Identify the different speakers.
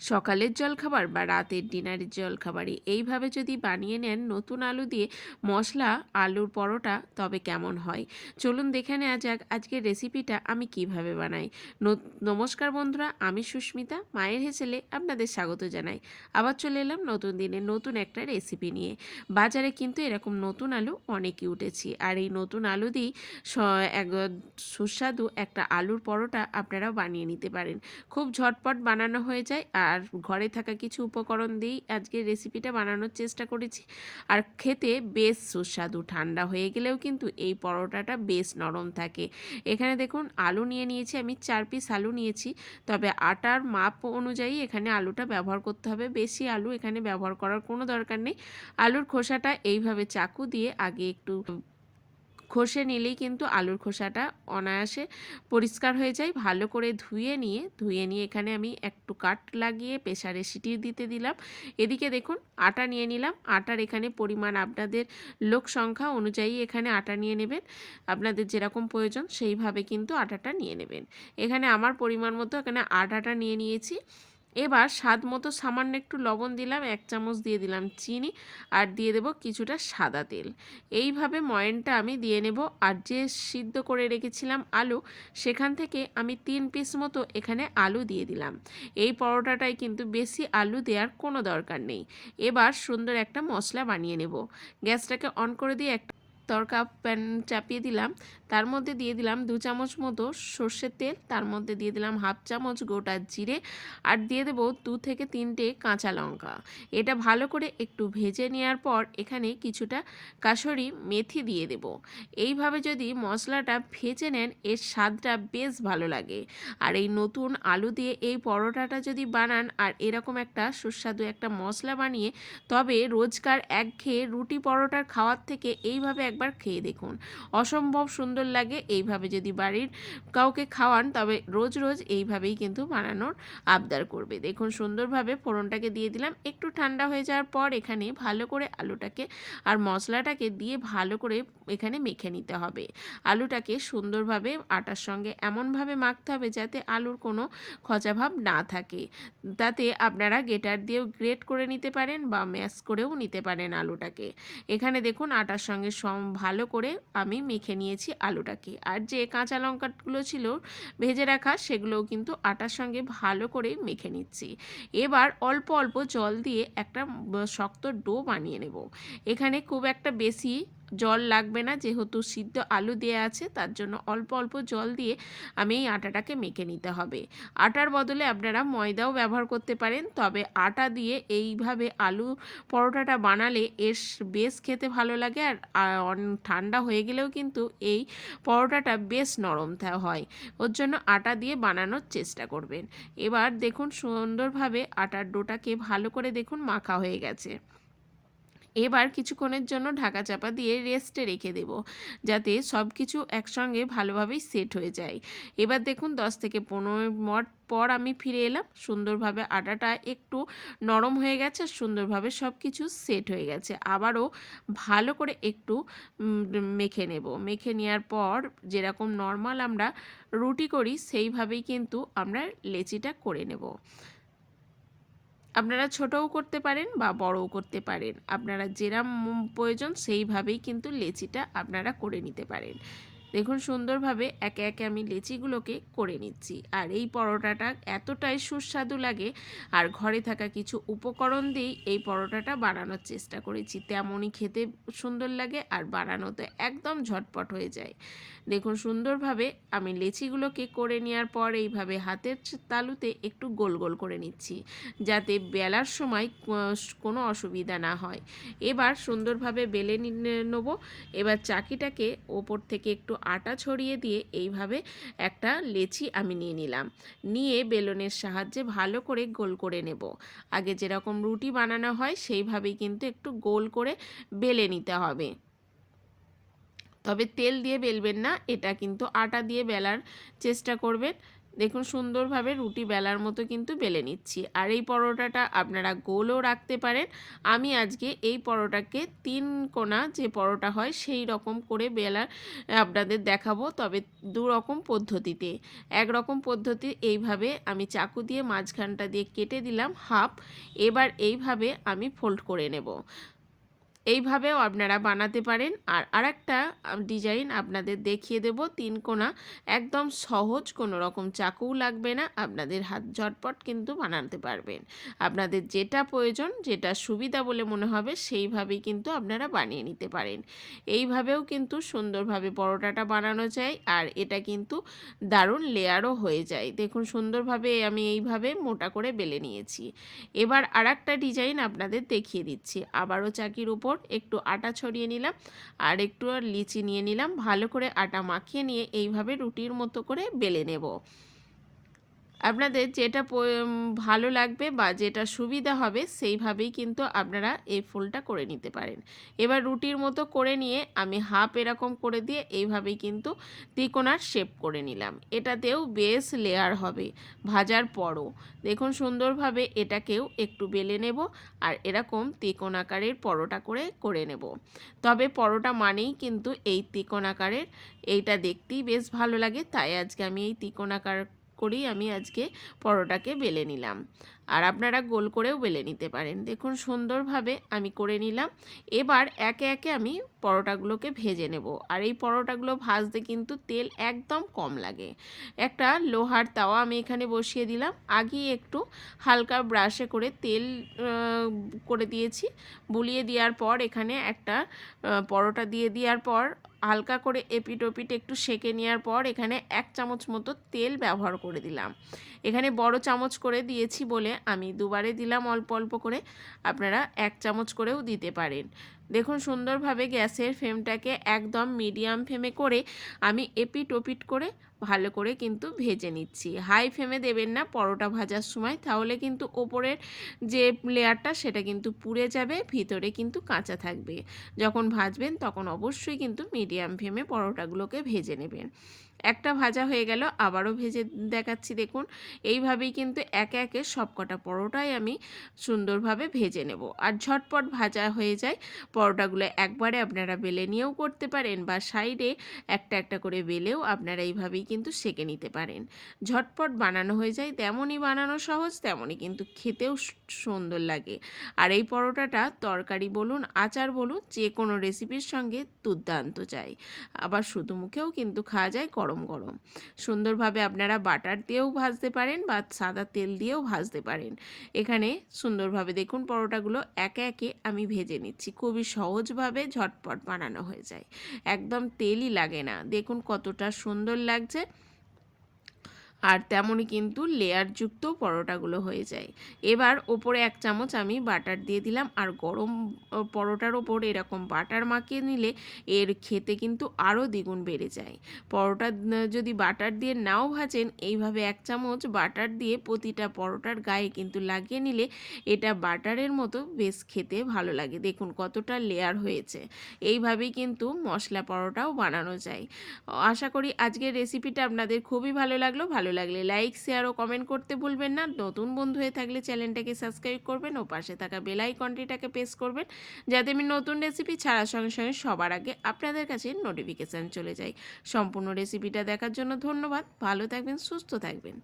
Speaker 1: সকালের জলখাবার বা রাতের ডিনারের জলখাবারই। এইভাবে যদি বানিয়ে নেন নতুন আলু দিয়ে মশলা, আলুর পরোটা, তবে কেমন হয়? চলুন দেখে নেওয়া যাক আজকের রেসিপিটা আমি কীভাবে বানাই। নমস্কার বন্ধুরা, আমি সুস্মিতা, মায়ের হেসেলে আপনাদের স্বাগত জানাই। আবার চলে এলাম নতুন দিনে নতুন একটা রেসিপি নিয়ে। বাজারে কিন্তু এরকম নতুন আলু অনেকই উঠেছি। আর এই নতুন আলু দিয়েই এক সুস্বাদু একটা আলুর পরোটা আপনারা বানিয়ে নিতে পারেন। খুব ঝটপট বানানো হয়ে যায় আর ঘরে থাকা কিছু উপকরণ দিয়েই আজকের রেসিপিটা বানানোর চেষ্টা করেছি। আর খেতে বেশ সুস্বাদু, ঠান্ডা হয়ে গেলেও কিন্তু এই পরোটাটা বেশ নরম থাকে। এখানে দেখুন আলু নিয়ে নিয়েছি, আমি চার পিস আলু নিয়েছি, তবে আটার মাপ অনুযায়ী এখানে আলুটা ব্যবহার করতে হবে। বেশি আলু এখানে ব্যবহার করার কোনো দরকার নেই। আলুর খোসাটা এইভাবে চাকু দিয়ে আগে একটু খসে নিলেই কিন্তু আলুর খোসাটা অনায়াসে পরিষ্কার হয়ে যায়। ভালো করে ধুয়ে নিয়ে ধুয়ে নিয়ে এখানে আমি একটু কাট লাগিয়ে প্রেসারে সিটি দিতে দিলাম। এদিকে দেখুন, আটা নিয়ে নিলাম। আটার এখানে পরিমাণ আপনাদের লোক সংখ্যা অনুযায়ী এখানে আটা নিয়ে নেবেন। আপনাদের যেরকম প্রয়োজন সেইভাবে কিন্তু আটাটা নিয়ে নেবেন। এখানে আমার পরিমাণ মতো এখানে আটাটা নিয়ে নিয়েছি। এবার স্বাদ মতো সামান্য একটু লবণ দিলাম, এক চামচ দিয়ে দিলাম চিনি আর দিয়ে দেব কিছুটা সাদা তেল। এইভাবে ময়নটা আমি দিয়ে নেব আর যে সিদ্ধ করে রেখেছিলাম আলু, সেখান থেকে আমি তিন পিস মতো এখানে আলু দিয়ে দিলাম। এই পরোটাটায় কিন্তু বেশি আলু দেওয়ার কোনো দরকার নেই। এবার সুন্দর একটা মশলা বানিয়ে নেব। গ্যাসটাকে অন করে দিয়ে একটা তরকা প্যান চাপিয়ে দিলাম। তার মধ্যে দিয়ে দিলাম দু চামচ মতো সর্ষের তেল, তার মধ্যে দিয়ে দিলাম হাফ চামচ গোটা জিরে আর দিয়ে দেবো দু থেকে তিনটে কাঁচা লঙ্কা। এটা ভালো করে একটু ভেজে নেওয়ার পর এখানে কিছুটা কাসরি মেথি দিয়ে দেব। এইভাবে যদি মশলাটা ভেজে নেন, এর স্বাদটা বেশ ভালো লাগে। আর এই নতুন আলু দিয়ে এই পরোটাটা যদি বানান আর এরকম একটা সুস্বাদু একটা মশলা বানিয়ে, তবে রোজকার একঘেয়ে রুটি পরোটার খাওয়ার থেকে এইভাবে একবার খেয়ে দেখুন। অসম্ভব সুন্দর লাগে এইভাবে যদি বাড়ির কাউকে খাওয়ান, তবে রোজ রোজ এইভাবেই কিন্তু বানানোর আবদার করবে। দেখুন, সুন্দরভাবে ফোড়নটাকে দিয়ে দিলাম। একটু ঠান্ডা হয়ে যাওয়ার পর এখানে ভালো করে আলুটাকে আর মশলাটাকে দিয়ে ভালো করে এখানে মেখে নিতে হবে। আলুটাকে সুন্দরভাবে আটার সঙ্গে এমনভাবে মাখতে হবে যাতে আলুর কোনো খচাভাব না থাকে। তাতে আপনারা গেটার দিয়েও গ্রেট করে নিতে পারেন বা ম্যাশ করেও নিতে পারেন আলুটাকে। এখানে দেখুন, আটার সঙ্গে সম ভালো করে আমি মেখে নিয়েছি আলুটাকে। আর যে কাঁচা লঙ্কাগুলো ছিল ভেজে রাখা সেগুলোও কিন্তু আটার সঙ্গে ভালো করে মেখে নিচ্ছি। এবার অল্প অল্প জল দিয়ে একটা শক্ত ডো বানিয়ে নেব। এখানে খুব একটা বেশি জল লাগবে না, যেহেতু সিদ্ধ আলু দেওয়া আছে, তার জন্য অল্প অল্প জল দিয়ে আমি এই আটাটাকে মেখে নিতে হবে। আটার বদলে আপনারা ময়দাও ব্যবহার করতে পারেন, তবে আটা দিয়ে এইভাবে আলু পরোটাটা বানালে এর বেশ খেতে ভালো লাগে, আর ঠান্ডা হয়ে গেলেও কিন্তু এই পরোটাটা বেশ নরম হয়। ওর জন্য আটা দিয়ে বানানোর চেষ্টা করবেন। এবার দেখুন সুন্দরভাবে আটার ডোটাকে ভালো করে দেখুন মাখা হয়ে গেছে। এবার কিছুক্ষণের জন্য ঢাকা চাপা দিয়ে রেস্টে রেখে দেব, যাতে সব কিছু একসঙ্গে ভালোভাবেই সেট হয়ে যায়। এবার দেখুন দশ থেকে পনেরো মট পর আমি ফিরে এলাম, সুন্দরভাবে আটাটা একটু নরম হয়ে গেছে, সুন্দরভাবে সব কিছু সেট হয়ে গেছে। আবারও ভালো করে একটু মেখে নেব। মেখে নেওয়ার পর যেরকম নর্মাল আমরা রুটি করি, সেইভাবেই কিন্তু আমরা লেচিটা করে নেব। আপনারা ছোটও করতে পারেন বা বড়ও করতে পারেন। আপনারা যেরাম প্রয়োজন সেইভাবেই কিন্তু লেচিটা আপনারা করে নিতে পারেন। দেখুন, সুন্দরভাবে একে একে আমি লেচিগুলোকে করে নিচ্ছি। আর এই পরোটাটা এতটাই সুস্বাদু লাগে, আর ঘরে থাকা কিছু উপকরণ দিয়েই এই পরোটাটা বানানোর চেষ্টা করেছি। তেমনই খেতে সুন্দর লাগে আর বানানোতে একদম ঝটপট হয়ে যায়। দেখুন, সুন্দরভাবে আমি লেচিগুলোকে করে নেওয়ার পর এইভাবে হাতের তালুতে একটু গোল গোল করে নিচ্ছি, যাতে বেলার সময় কোনো অসুবিধা না হয়। এবার সুন্দরভাবে বেলে নেব। এবার চাকিটাকে ওপর থেকে একটু আটা ছড়িয়ে দিয়ে এইভাবে একটা লেচি আমি নিয়ে নিলাম। নিয়ে বেলনের সাহায্যে ভালো করে গোল করে নেব। আগে যেরকম রুটি বানানো হয়, সেইভাবেই কিন্তু একটু গোল করে বেলে নিতে হবে। তবে তেল দিয়ে বেলবেন না, এটা কিন্তু আটা দিয়ে বেলার চেষ্টা করবেন। দেখুন, সুন্দরভাবে রুটি বেলার মতো কিন্তু বেলে নিচ্ছি। আর এই পরোটাটা আপনারা গোলও রাখতে পারেন। আমি আজকে এই পরোটাকে তিন কোনা যে পরোটা হয় সেই রকম করে বেলার আপনাদের দেখাবো, তবে দু রকম পদ্ধতিতে। এক রকম পদ্ধতি এইভাবে আমি চাকু দিয়ে মাঝখানটা দিয়ে কেটে দিলাম, হাফ। এবার এইভাবে আমি ফোল্ড করে নেব। এইভাবেও আপনারা বানাতে পারেন। আর আরেকটা ডিজাইন আপনাদের দেখিয়ে দেব। তিন কোনা, একদম সহজ, কোনো রকম চাকুও লাগবে না। আপনাদের হাত ঝটপট কিন্তু বানাতে পারবেন। আপনাদের যেটা প্রয়োজন, যেটা সুবিধা বলে মনে হবে, সেইভাবেই কিন্তু আপনারা বানিয়ে নিতে পারেন। এইভাবেও কিন্তু সুন্দরভাবে পরোটাটা বানানো যায়। আর এটা কিন্তু দারুণ লেয়ারও হয়ে যায়। দেখুন, সুন্দরভাবে আমি এইভাবে মোটা করে বেলে নিয়েছি। এবার আরেকটা ডিজাইন আপনাদের দেখিয়ে দিচ্ছি। আবারও চাকির উপর একটু আটা ছড়িয়ে নিলাম আর একটু লিচি নিয়ে নিলাম। ভালো করে আটা মাখিয়ে নিয়ে এইভাবে রুটির মতো করে বেলে নেব। আপনাদের যেটা ভালো লাগবে বা যেটা সুবিধা হবে সেইভাবেই কিন্তু আপনারা এই ফুলটা করে নিতে পারেন। এবার রুটির মতো করে নিয়ে আমি হাফ এরকম করে দিয়ে এইভাবেই কিন্তু তিকোনার শেপ করে নিলাম। এটাতেও বেশ লেয়ার হবে ভাজার পরও। দেখুন সুন্দরভাবে এটাকেও একটু বেলে নেব আর এরকম তিকোণ আকারের পরোটা করে করে নেব। তবে পরোটা মানেই কিন্তু এই তিকোণ আকারের, এইটা দেখতেই বেশ ভালো লাগে। তাই আজকে আমি এই তিকোণ আকার করেই আমি আজকে পরোটাকে বেলে নিলাম। আর আপনারা গোল করেও বেলে নিতে পারেন। দেখুন, সুন্দরভাবে আমি করে নিলাম। এবার একে একে আমি পরোটাগুলোকে ভেজে নেব। আর এই পরোটাগুলো ভাজতে কিন্তু তেল একদম কম লাগে। একটা লোহার তাওয়া আমি এখানে বসিয়ে দিলাম। আগেই একটু হালকা ব্রাশে করে তেল করে দিয়েছি। বুলিয়ে দেওয়ার পর এখানে একটা পরোটা দিয়ে দেওয়ার পর, হালকা করে এপিট ওপিট একটু সেঁকে নেওয়ার পর এখানে এক চামচ মতো তেল ব্যবহার করে দিলাম। এখানে বড় চামচ করে দিয়েছি বলে আমি দুবারে দিলাম অল্প অল্প করে। আপনারা এক চামচ করেও দিতে পারেন। দেখুন সুন্দরভাবে গ্যাসের ফ্লেমটাকে একদম মিডিয়াম ফ্লেমে করে আমি এপিট ওপিট করে ভালো করে কিন্তু ভেজে নিচ্ছি। হাই ফ্লেমে দেবেন না, পরোটা ভাজার সময়। তাহলে কিন্তু ওপরের যে লেয়ারটা সেটা কিন্তু পুড়ে যাবে, ভিতরে কিন্তু কাঁচা থাকবে। যখন ভাজবেন তখন অবশ্যই কিন্তু মিডিয়াম ফ্লেমে পরোটাগুলোকে ভেজে নেবেন। একটা ভাজা হয়ে গেল, আবারও ভেজে দেখাচ্ছি দেখুন। এইভাবেই কিন্তু একে একে সবকটা পরোটাই আমি সুন্দরভাবে ভেজে নেব। আর ঝটপট ভাজা হয়ে যায়, পরোটাগুলো একবারে আপনারা বেলে নিয়েও করতে পারেন বা সাইডে একটা একটা করে বেলেও আপনারা এইভাবেই কিন্তু সেকে নিতে পারেন। ঝটপট বানানো হয়ে যায়, তেমনই বানানো সহজ, তেমনই কিন্তু খেতেও সুন্দর লাগে। আর এই পরোটাটা তরকারি বলুন, আচার বলুন যে কোনো রেসিপির সঙ্গে দুর্দান্ত চাই আবার শুধু মুখেও কিন্তু খাওয়া যায় গরম গরম। সুন্দরভাবে আপনারা বাটার দিয়েও ভাজতে পারেন বা সাদা তেল দিয়েও ভাজতে পারেন। এখানে সুন্দরভাবে দেখুন পরোটাগুলো একে একে আমি ভেজে নিচ্ছি। খুবই সহজভাবে ঝটপট বানানো হয়ে যায়। একদম তেলই লাগে না। দেখুন কতটা সুন্দর লাগছে। আর তেমনই কিন্তু লেয়ারযুক্ত পরোটাগুলো হয়ে যায়। এবার ওপরে এক চামচ আমি বাটার দিয়ে দিলাম আর গরম পরোটার ওপর এরকম বাটার মাখিয়ে নিলে এর খেতে কিন্তু আরও দ্বিগুণ বেড়ে যায়। পরোটা যদি বাটার দিয়ে নাও ভাজেন, এইভাবে এক চামচ বাটার দিয়ে প্রতিটা পরোটার গায়ে কিন্তু লাগিয়ে নিলে এটা বাটারের মতো বেশ খেতে ভালো লাগে। দেখুন কতটা লেয়ার হয়েছে। এইভাবেই কিন্তু মশলা পরোটাও বানানো যায়। আশা করি আজকের রেসিপিটা আপনাদের খুবই ভালো লাগল। ভালো ভালো লাগলে লাইক শেয়ার ও কমেন্ট করতে ভুলবেন না। নতুন বন্ধু হয়ে থাকলে চ্যানেলটাকে সাবস্ক্রাইব করবেন ও পাশে থাকা বেল আইকনটিটাকে প্রেস করবেন যাতে আমি নতুন রেসিপি ছাড়ার সঙ্গে সঙ্গে সবার আগে আপনাদের কাছে নোটিফিকেশান চলে যায়। সম্পূর্ণ রেসিপিটা দেখার জন্য ধন্যবাদ। ভালো থাকবেন, সুস্থ থাকবেন।